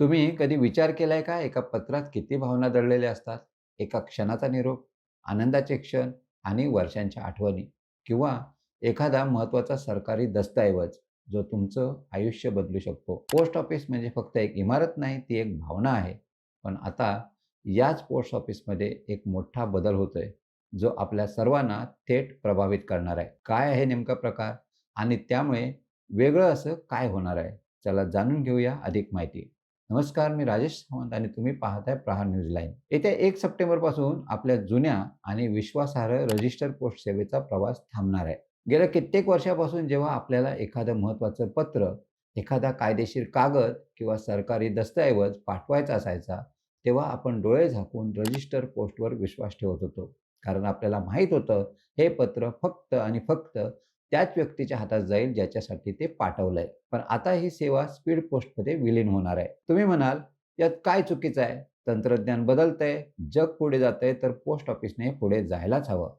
तुम्ही कधी विचार केलाय का एका पत्रात किती भावना दडलेल्या असतात? एका क्षणाचा निरोप, आनंदाचे क्षण आणि वर्षांच्या आठवणी किंवा एखादा महत्त्वाचा सरकारी दस्तऐवज जो तुमचं आयुष्य बदलू शकतो. पोस्ट ऑफिस म्हणजे फक्त एक इमारत नाही, ती एक भावना आहे. पण आता याच पोस्ट ऑफिसमध्ये एक मोठा बदल होतोय, जो आपल्या सर्वांना थेट प्रभावित करणार आहे. काय आहे नेमका प्रकार आणि त्यामुळे वेगळं असं काय होणार आहे? चला जाणून घेऊया अधिक माहिती. नमस्कार, मी राजेश सावंत आणि तुम्ही पाहताय प्रहार न्यूज लाईन. येत्या एक सप्टेंबरपासून आपल्या जुन्या आणि विश्वासार्ह रजिस्टर पोस्ट सेवेचा प्रवास थांबणार आहे. गेल्या कित्येक वर्षापासून जेव्हा आपल्याला एखादं महत्त्वाचं पत्र, एखादा कायदेशीर कागद किंवा सरकारी दस्तऐवज पाठवायचा असायचा, तेव्हा आपण डोळे झाकून रजिस्टर पोस्टवर विश्वास ठेवत होतो. कारण आपल्याला माहीत होतं, हे पत्र फक्त आणि फक्त त्याच व्यक्तीच्या हातात जाईल ज्याच्यासाठी ते पाठवलंय. पण आता ही सेवा स्पीड पोस्टमध्ये विलीन होणार आहे. तुम्ही म्हणाल, यात काय चुकीचं आहे? तंत्रज्ञान बदलतंय, जग पुढे जातंय, तर पोस्ट ऑफिसने पुढे जायलाच हवं.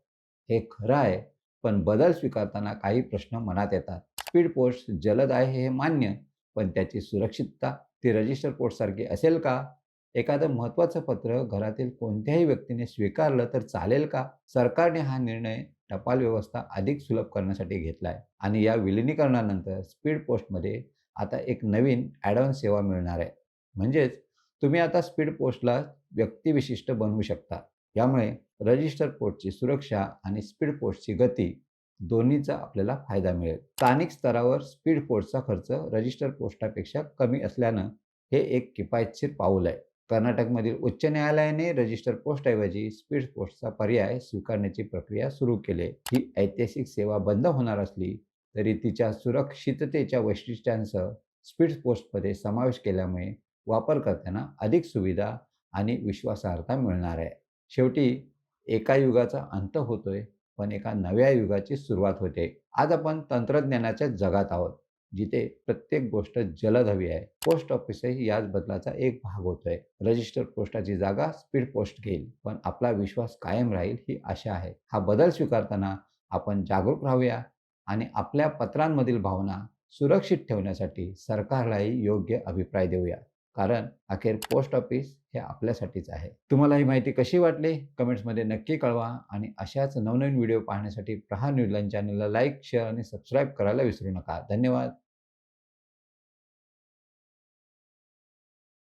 हे खरं आहे, पण बदल स्वीकारताना काही प्रश्न मनात येतात. स्पीड पोस्ट जलद आहे हे मान्य, पण त्याची सुरक्षितता ती रजिस्टर पोस्टसारखी असेल का? एखादं महत्त्वाचं पत्र घरातील कोणत्याही व्यक्तीने स्वीकारलं तर चालेल का? सरकारने हा निर्णय टपाल व्यवस्था अधिक सुलभ करण्यासाठी घेतला आहे आणि या विलिनीकरणानंतर स्पीड पोस्टमध्ये आता एक नवीन ॲड सेवा मिळणार आहे. म्हणजेच तुम्ही आता स्पीड पोस्टला व्यक्तिविशिष्ट बनवू शकता. यामुळे रजिस्टर पोस्टची सुरक्षा आणि स्पीड पोस्टची गती दोन्हीचा आपल्याला फायदा मिळेल. स्थानिक स्तरावर स्पीड पोस्टचा खर्च रजिस्टर पोस्टापेक्षा कमी असल्यानं हे एक किफायतशीर पाऊल आहे. कर्नाटकमधील उच्च न्यायालयाने रजिस्टर पोस्टऐवजी स्पीड पोस्टचा पर्याय स्वीकारण्याची प्रक्रिया सुरू केली ही ऐतिहासिक सेवा बंद होणार असली तरी तिच्या सुरक्षिततेच्या वैशिष्ट्यांसह स्पीड पोस्टमध्ये समावेश केल्यामुळे वापरकर्त्यांना अधिक सुविधा आणि विश्वासार्हता मिळणार आहे. शेवटी एका युगाचा अंत होतोय, पण एका नव्या युगाची सुरुवात होते. आज आपण तंत्रज्ञानाच्या जगात आहोत, जिथे प्रत्येक गोष्ट जलद हवी आहे. पोस्ट ऑफिसही याच बदलाचा एक भाग होतोय. रजिस्टर पोस्टाची जागा स्पीड पोस्ट घेईल, पण आपला विश्वास कायम राहील ही आशा आहे. हा बदल स्वीकारताना आपण जागरूक राहूया आणि आपल्या पत्रांमधील भावना सुरक्षित ठेवण्यासाठी सरकारलाही योग्य अभिप्राय देऊया. कारण अखेर पोस्ट ऑफिस हे आपल्यासाठीच आहे. तुम्हाला ही माहिती कशी वाटली? कमेंट्समध्ये नक्की कळवा आणि अशाच नवनवीन व्हिडिओ पाहण्यासाठी प्रहार न्यूज चॅनलला लाईक, शेअर आणि सबस्क्राईब करायला विसरू नका. धन्यवाद.